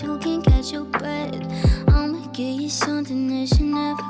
who can catch your breath. I'ma give you something that you never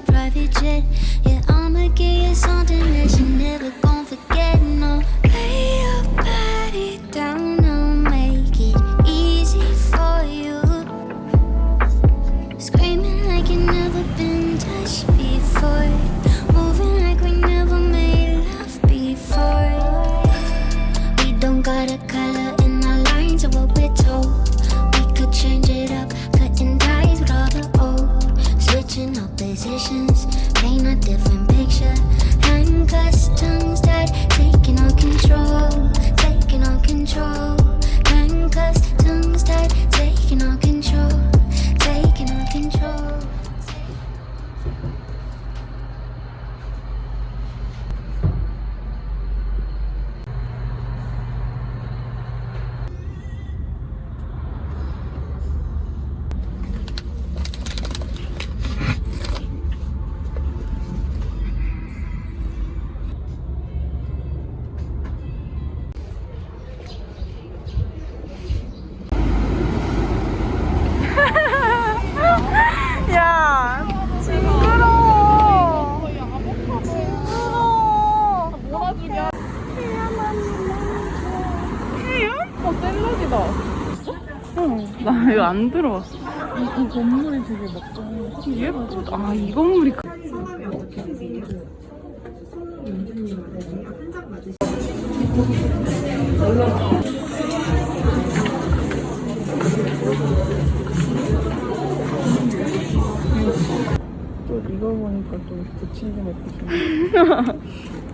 paint a different picture. Handcuffs, tongues tied, taking all control, taking all control. Handcuffs, tongues tied, taking all control. 왜 안 들어왔어? 이, 이 건물이 되게 막좀 예쁘다. 아, 이 건물이. 또 이거 보니까 또 부침개 먹고 싶네.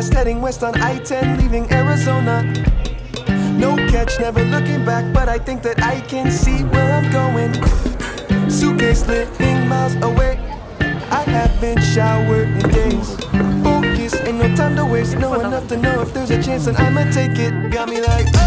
fast, heading west on I 10, leaving Arizona. No catch, never looking back, but I think that I can see where I'm going. Suitcase living miles away. I haven't showered in days. Focus, ain't no time to waste. No enough to know if there's a chance, and I'ma take it. Got me like.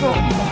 Oh.